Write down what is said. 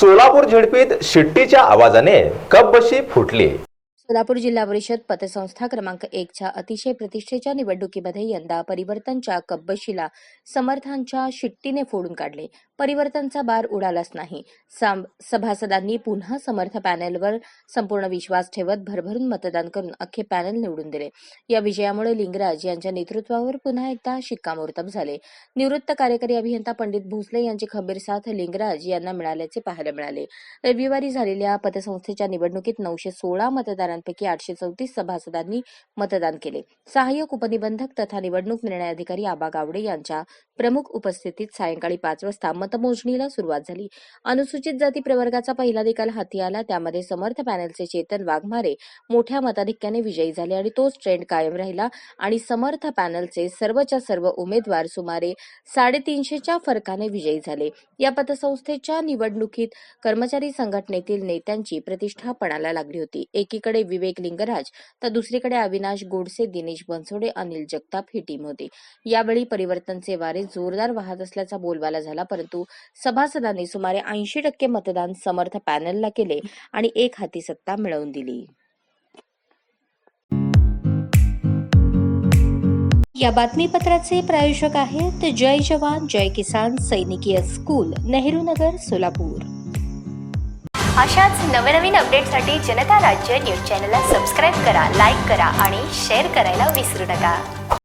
सोलापूर झेडपीत शिट्टीच्या आवाजाने कपबशी फुटली. सोलापूर जिल्हा परिषद पतसंस्था क्रमांक एकच्या अतिशय प्रतिष्ठेच्या निवडणुकीमध्ये यंदा परिवर्तनच्या कब्बशीला समर्थांच्या शिट्टीने फोडून काढले. परिवर्तनचा बार उडालाच नाही. सभासदांनी पुन्हा समर्थ पॅनेलवर संपूर्ण विश्वास ठेवत भरभरून मतदान करून अख्खे पॅनेल निवडून दिले. या विजयामुळे लिंगराज यांच्या नेतृत्वावर पुन्हा एकदा शिक्कामोर्तब झाले. निवृत्त कार्यकारी अभियंता पंडित भोसले यांची खबीर साथ लिंगराज यांना मिळाल्याचे पाहायला मिळाले. रविवारी झालेल्या पतसंस्थेच्या निवडणुकीत नऊशे सोळा मतदारांपैकी आठशे चौतीस सभासदांनी मतदान केले. सहाय्यक उपनिबंधक तथा निवडणूक निर्णय अधिकारी आबा गावडे यांच्या प्रमुख उपस्थितीत सायंकाळी पाच वाजता मतमोजणीला सुरुवात झाली. अनुसूचित जाती प्रवर्गाचा पहिला निकाल हाती आला. त्यामध्ये समर्थ पॅनलचे चेतन वाघमारे मोठ्या मताधिक्याने विजयी झाले आणि तोच ट्रेंड कायम राहिला. आणि समर्थ पॅनलचे सर्वच्या सर्व उमेदवार सुमारे साडेतीनशेच्या फरकाने विजयी झाले. या पतसंस्थेच्या निवडणुकीत कर्मचारी संघटनेतील नेत्यांची प्रतिष्ठा पणाला लागली होती. एकीकडे विवेक लिंगराज तर दुसरीकडे अविनाश गोडसे दिनेश बनसोडे अनिल जगताप ही टीम होती. यावेळी परिवर्तनचे वारे जोरदार वाहत असल्याचा बोलबाला झाला परंतु सभासदांनी सुमारे ऐंशी टक्के मतदान समर्थ पॅनलला केले आणि एक हाती सत्ता मिळवून दिली. या बातमीपत्राचे प्रायोजक आहेत जय जवान जय किसान सैनिकीय स्कूल नेहरू नगर सोलापूर. अशाच नवनवीन अपडेटसाठी जनता राज्य न्यूज चॅनलला सबस्क्राईब करा लाईक करा आणि शेअर करायला विसरू नका.